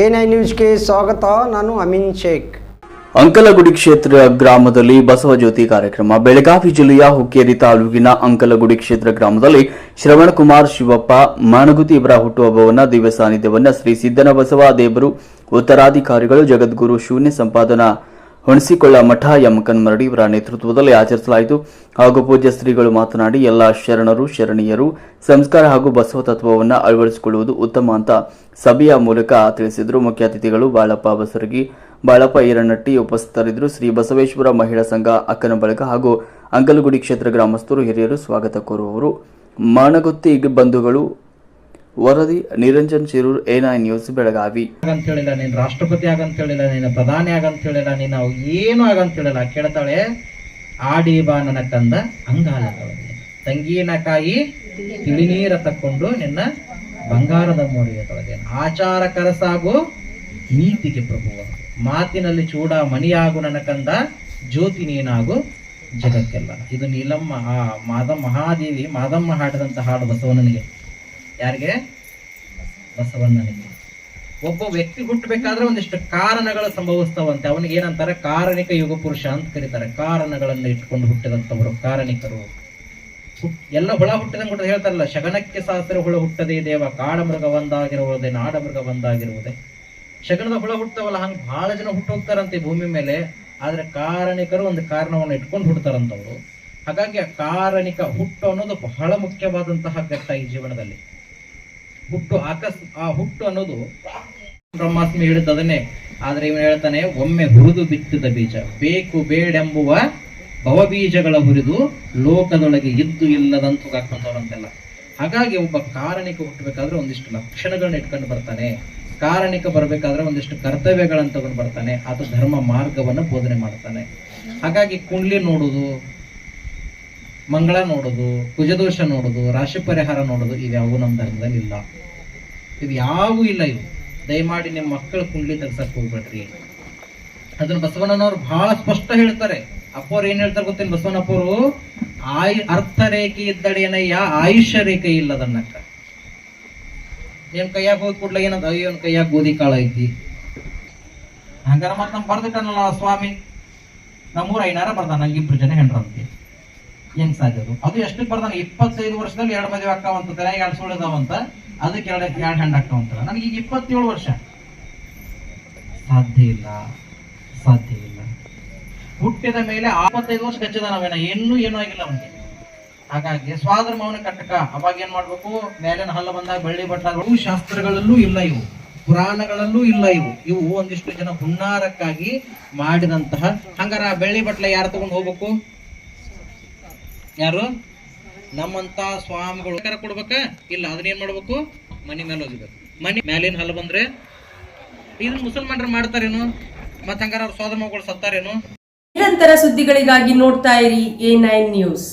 N news ನ್ಯೂಸ್ಗೆ ಸ್ವಾಗತ, ನಾನು ಅಮಿನ್ ಶೇಖ್. ಅಂಕಲಗುಡಿ ಕ್ಷೇತ್ರ ಗ್ರಾಮದಲ್ಲಿ ಬಸವ ಜ್ಯೋತಿ ಕಾರ್ಯಕ್ರಮ. ಬೆಳಗಾವಿ ಜಿಲ್ಲೆಯ ಹುಕ್ಕೇರಿ ತಾಲೂಕಿನ ಅಂಕಲಗುಡಿ ಕ್ಷೇತ್ರ ಗ್ರಾಮದಲ್ಲಿ ಶ್ರವಣಕುಮಾರ್ ಶಿವಪ್ಪ ಮಾನಗುತಿ ಇವರ ಹುಟ್ಟುಹಬ್ಬವನ್ನ ದಿವ್ಯ ಸಾನ್ನಿಧ್ಯವನ್ನ ಶ್ರೀ ಸಿದ್ದನ ಬಸವ ದೇವರು, ಉತ್ತರಾಧಿಕಾರಿಗಳು, ಜಗದ್ಗುರು, ಶೂನ್ಯ ಸಂಪಾದನಾ ಹುಣಸಿಕೊಳ್ಳ ಮಠ ಎಂ ಕನ್ಮರಡಿ ಇವರ ನೇತೃತ್ವದಲ್ಲಿ ಆಚರಿಸಲಾಯಿತು. ಹಾಗೂ ಪೂಜ್ಯ ಶ್ರೀಗಳು ಮಾತನಾಡಿ, ಎಲ್ಲ ಶರಣರು, ಶರಣೀಯರು ಸಂಸ್ಕಾರ ಹಾಗೂ ಬಸವ ತತ್ವವನ್ನು ಅಳವಡಿಸಿಕೊಳ್ಳುವುದು ಉತ್ತಮ ಅಂತ ಸಭೆಯ ಮೂಲಕ ತಿಳಿಸಿದರು. ಮುಖ್ಯ ಅತಿಥಿಗಳು ಬಾಳಪ್ಪ ಬಸರಗಿ, ಬಾಳಪ್ಪ ಈರನಟ್ಟಿ ಉಪಸ್ಥಿತರಿದ್ದರು. ಶ್ರೀ ಬಸವೇಶ್ವರ ಮಹಿಳಾ ಸಂಘ ಅಕ್ಕನ ಬಳಗ ಹಾಗೂ ಅಂಗಲಗುಡಿ ಕ್ಷೇತ್ರ ಗ್ರಾಮಸ್ಥರು, ಹಿರಿಯರು ಸ್ವಾಗತ ಕೋರುವವರು. ಮಾನಗುತ್ತಿ ಬಂಧುಗಳು ವರದಿ ನಿರಂಜನ್ ಶಿರೂರ್, ಎ ನ್ಯೂಸ್, ಬೆಳಗಾವಿ. ಹೇಳಿಲ್ಲ ನೀನು ರಾಷ್ಟ್ರಪತಿ ಆಗಂತ ಹೇಳಿಲ್ಲ ನೀನು ಪ್ರಧಾನಿ ಆಗಂತ ಹೇಳಿಲ್ಲ ನೀನು ಏನು ಆಗಂತ ಹೇಳಿಲ್ಲ ಕೇಳ್ತಾಳೆ. ಆಡಿ ಬಾ ನನ್ನ ಕಂದ ಅಂಗಾಲ ತಂಗಿನ ಕಾಯಿ ತಿಳಿನೀರ ತಕ್ಕೊಂಡು ನಿನ್ನ ಬಂಗಾರದ ಮೋಡಿಗೆ ತೊಳೆದೇನು ಆಚಾರ ಕರಸಾಗು ನೀತಿಗೆ ಪ್ರಭುವ. ಮಾತಿನಲ್ಲಿ ಚೂಡ ಮಣಿಯಾಗು ನನ್ನ ಕಂದ, ಜ್ಯೋತಿ ನೀನಾಗು ಜಗಕ್ಕೆಲ್ಲ. ಇದು ನೀಲಮ್ಮ, ಆ ಮಾದಮ್ಮ ಮಹಾದೇವಿ ಮಾದಮ್ಮ ಹಾಡಿದಂತ ಹಾಡು ಬಸವಣ್ಣನಿಗೆ. ಯಾರಿಗೆ? ಬಸವಣ್ಣನಿಗೆ. ಒಬ್ಬ ವ್ಯಕ್ತಿ ಹುಟ್ಟಬೇಕಾದ್ರೆ ಒಂದಿಷ್ಟು ಕಾರಣಗಳು ಸಂಭವಿಸ್ತಾವಂತೆ. ಅವನಿಗೆ ಏನಂತಾರೆ? ಕಾರಣಿಕ ಯುಗ ಪುರುಷ ಅಂತ ಕರೀತಾರೆ. ಕಾರಣಗಳನ್ನು ಇಟ್ಕೊಂಡು ಹುಟ್ಟಿದಂಥವರು ಕಾರಣಿಕರು. ಎಲ್ಲ ಹುಳ ಹುಟ್ಟಿದಂಗೆ ಹುಟ್ಟದ ಹೇಳ್ತಾರಲ್ಲ, ಶಗನಕ್ಕೆ ಶಾಸ್ತ್ರ ಹುಳ ಹುಟ್ಟದೇ ದೇವ ಕಾಡ ಮೃಗ ಒಂದಾಗಿರುವುದೇ ನಾಡ ಮೃಗ ಒಂದಾಗಿರುವುದೇ. ಶಗನದ ಹುಳ ಹುಟ್ಟವಲ್ಲ ಹಂಗೆ ಬಹಳ ಜನ ಹುಟ್ಟು ಹೋಗ್ತಾರಂತೆ ಭೂಮಿ ಮೇಲೆ. ಆದ್ರೆ ಕಾರಣಿಕರು ಒಂದು ಕಾರಣವನ್ನು ಇಟ್ಕೊಂಡು ಹುಡ್ತಾರಂತವ್ರು ಹಾಗಾಗಿ ಆ ಕಾರಣಿಕ ಹುಟ್ಟು ಅನ್ನೋದು ಬಹಳ ಮುಖ್ಯವಾದಂತಹ ಘಟ್ಟ ಈ ಜೀವನದಲ್ಲಿ. ಹುಟ್ಟು ಆಕಸ್, ಆ ಹುಟ್ಟು ಅನ್ನೋದು ಬ್ರಹ್ಮಾಸ್ಮಿ ಹೇಳಿದ ಅದನ್ನೇ ಆದ್ರೆ ಇವನು ಹೇಳ್ತಾನೆ, ಒಮ್ಮೆ ಹುರಿದು ಬಿತ್ತಿದ ಬೀಜ. ಬೇಕು ಬೇಡೆಂಬುವ ಭವಬೀಜಗಳ ಹುರಿದು ಲೋಕದೊಳಗೆ ಇದ್ದು ಇಲ್ಲದಂತೂ ಹಾಕೊಂಡವ್ರಂತೆಲ್ಲ ಹಾಗಾಗಿ ಒಬ್ಬ ಕಾರಣಿಕ ಹುಟ್ಟಬೇಕಾದ್ರೆ ಒಂದಿಷ್ಟು ಲಕ್ಷಣಗಳನ್ನ ಇಟ್ಕೊಂಡು ಬರ್ತಾನೆ. ಕಾರಣಿಕ ಬರಬೇಕಾದ್ರೆ ಒಂದಿಷ್ಟು ಕರ್ತವ್ಯಗಳನ್ನು ತಗೊಂಡು ಬರ್ತಾನೆ. ಆತ ಧರ್ಮ ಮಾರ್ಗವನ್ನು ಬೋಧನೆ ಮಾಡ್ತಾನೆ. ಹಾಗಾಗಿ ಕುಂಡ್ಲಿ ನೋಡುದು ಮಂಗಳ ನೋಡೋದು, ಕುಜದೋಷ ನೋಡೋದು, ರಾಶಿ ಪರಿಹಾರ ನೋಡೋದು ಇವ್ಯಾವು ನಮ್ಮ ಧರ್ಮದಲ್ಲಿ ಇಲ್ಲ. ಇದು ಯಾವೂ ಇಲ್ಲ ಇವು ದಯಮಾಡಿ ನಿಮ್ಮ ಮಕ್ಕಳ ಕುಂಡ್ಲಿ ತೆಗ್ಸಕ್ ಹೋಗ್ಬೇಡ್ರಿ. ಅದನ್ನ ಬಸವಣ್ಣನವ್ರು ಬಹಳ ಸ್ಪಷ್ಟ ಹೇಳ್ತಾರೆ. ಅಪ್ಪವ್ರು ಏನ್ ಹೇಳ್ತಾರೆ ಗೊತ್ತೇನು ಬಸವನಪ್ಪವರು ಆಯ್ ಅರ್ಥ ರೇಖೆ ಇದ್ದಡೇನಯ್ಯ ಆಯುಷ್ಯ ರೇಖೆ ಇಲ್ಲದನ್ನಕ್ಕ ಏನ್ ಕೈಯಾಗ ಹೋಗಿ ಕೂಡ್ಲ ಏನದ? ಅಯ್ಯೋ ಕೈಯಾಗ ಗೋಧಿ ಕಾಳ ಐತಿ. ಹಂಗಾರ ಮತ್ತೆ ನಮ್ ಬರ್ದಿಟ್ಟನಲ್ಲ ಸ್ವಾಮಿ? ನಮ್ಮೂರ ಐನಾರ ಬರ್ದ ನಂಗಿಬ್ರು ಜನ ಹೆಣ್ರಂತೆ ಹೆಂಗ್ ಸಾಧ್ಯ ಅದು? ಎಷ್ಟು ಬರ್ದಾನ ಇಪ್ಪತ್ತೈದು ವರ್ಷದಲ್ಲಿ ಎರಡು ಮದುವೆ ಆಗ್ತಾವಂತ ಎರಡು ಸುಳ್ಳು ಇದಾವಂತ ಅದಕ್ಕೆ ಎರಡು ಎರಡು ಹ್ಯಾಂಡ್ ಆಗ್ತಾವಂತ ನನಗೆ ಈಗ ಇಪ್ಪತ್ತೇಳು ವರ್ಷ. ಸಾಧ್ಯ ಇಲ್ಲ. ಸಾಧ್ಯ ಇಲ್ಲ. ಹುಟ್ಟಿದ ಮೇಲೆ ಆಪತ್ತೈದು ವರ್ಷ ಕಚ್ಚಿದಾನವೇನ ನಾವೇನ? ಇನ್ನೂ ಏನೂ ಆಗಿಲ್ಲ ಅವನಿಗೆ. ಹಾಗಾಗಿ ಸ್ವಾಧರ್ಮವನ ಕಟ್ಟಕ ಅವಾಗ ಏನ್ ಮಾಡ್ಬೇಕು? ಮೇಲಿನ ಹಲ್ಲ ಬಂದಾಗ ಬೆಳ್ಳಿ ಬಟ್ಟ ಶಾಸ್ತ್ರಗಳಲ್ಲೂ ಇಲ್ಲ ಇವು. ಪುರಾಣಗಳಲ್ಲೂ ಇಲ್ಲ ಇವು. ಇವು ಒಂದಿಷ್ಟು ಜನ ಹುನ್ನಾರಕ್ಕಾಗಿ ಮಾಡಿದಂತಹ ಹಂಗಾರ ಬೆಳ್ಳಿ ಬಟ್ಲೆ ಯಾರು ತಗೊಂಡು ಹೋಗ್ಬೇಕು? ಯಾರು? ನಮ್ಮಂತ ಸ್ವಾಮಿಗಳು ಕರ ಕೊಡ್ಬೇಕ? ಇಲ್ಲ, ಅದನ್ನ ಏನ್ ಮಾಡ್ಬೇಕು? ಮನಿ ಮೇಲೆ ಹೋಗ್ಬೇಕು. ಮನಿ ಮ್ಯಾಲಿನ ಹಲ್ಲು ಬಂದ್ರೆ ಇದನ್ನ ಮುಸಲ್ಮಾನರು ಮಾಡ್ತಾರೇನು? ಮತ್ತ ಹಂಗಾರ ಅವ್ರ ಸೋದರ ಮಗಳು ಸತ್ತಾರೇನು? ನಿರಂತರ ಸುದ್ದಿಗಳಿಗಾಗಿ ನೋಡ್ತಾ ಇರಿ ಎ ನೈನ್ ನ್ಯೂಸ್